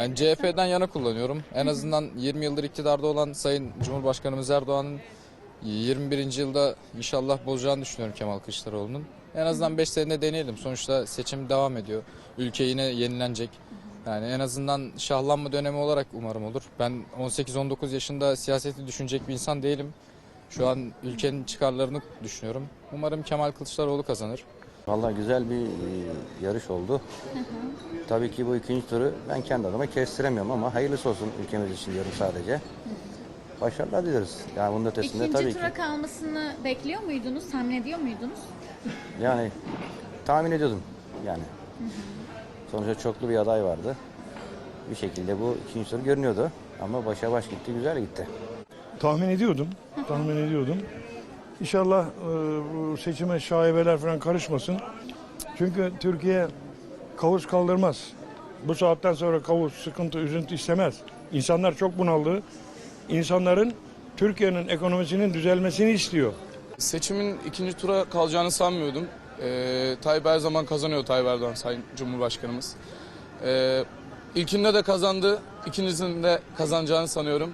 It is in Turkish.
Yani CHP'den yana kullanıyorum. En azından 20 yıldır iktidarda olan Sayın Cumhurbaşkanımız Erdoğan'ın 21. yılda inşallah bozacağını düşünüyorum Kemal Kılıçdaroğlu'nun. En azından 5 senede deneyelim. Sonuçta seçim devam ediyor. Ülke yine yenilenecek. Yani en azından şahlanma dönemi olarak umarım olur. Ben 18-19 yaşında siyaseti düşünecek bir insan değilim. Şu an ülkenin çıkarlarını düşünüyorum. Umarım Kemal Kılıçdaroğlu kazanır. Vallahi güzel bir e, yarış oldu. Tabii ki bu ikinci turu ben kendi adıma kestiremiyorum ama hayırlısı olsun ülkemiz için diyorum sadece. Başarılar dileriz. Yani bunun ötesinde İkinci tabii tura ki. kalmasını bekliyor muydunuz? Tahmin ediyor muydunuz? Yani tahmin ediyordum yani. Sonuçta çoklu bir aday vardı. Bir şekilde bu ikinci tur görünüyordu. Ama başa baş gitti, güzel gitti. Tahmin ediyordum. Tahmin ediyordum. İnşallah e, bu seçime şaibeler falan karışmasın. Çünkü Türkiye kavus kaldırmaz. Bu saatten sonra kavus, sıkıntı, üzüntü istemez. İnsanlar çok bunaldı. İnsanların Türkiye'nin ekonomisinin düzelmesini istiyor. Seçimin ikinci tura kalacağını sanmıyordum. Ee, Tayyip her zaman kazanıyor Tayyip Erdoğan Sayın Cumhurbaşkanımız. Ee, ilkinde de kazandı, ikincisinde de kazanacağını sanıyorum.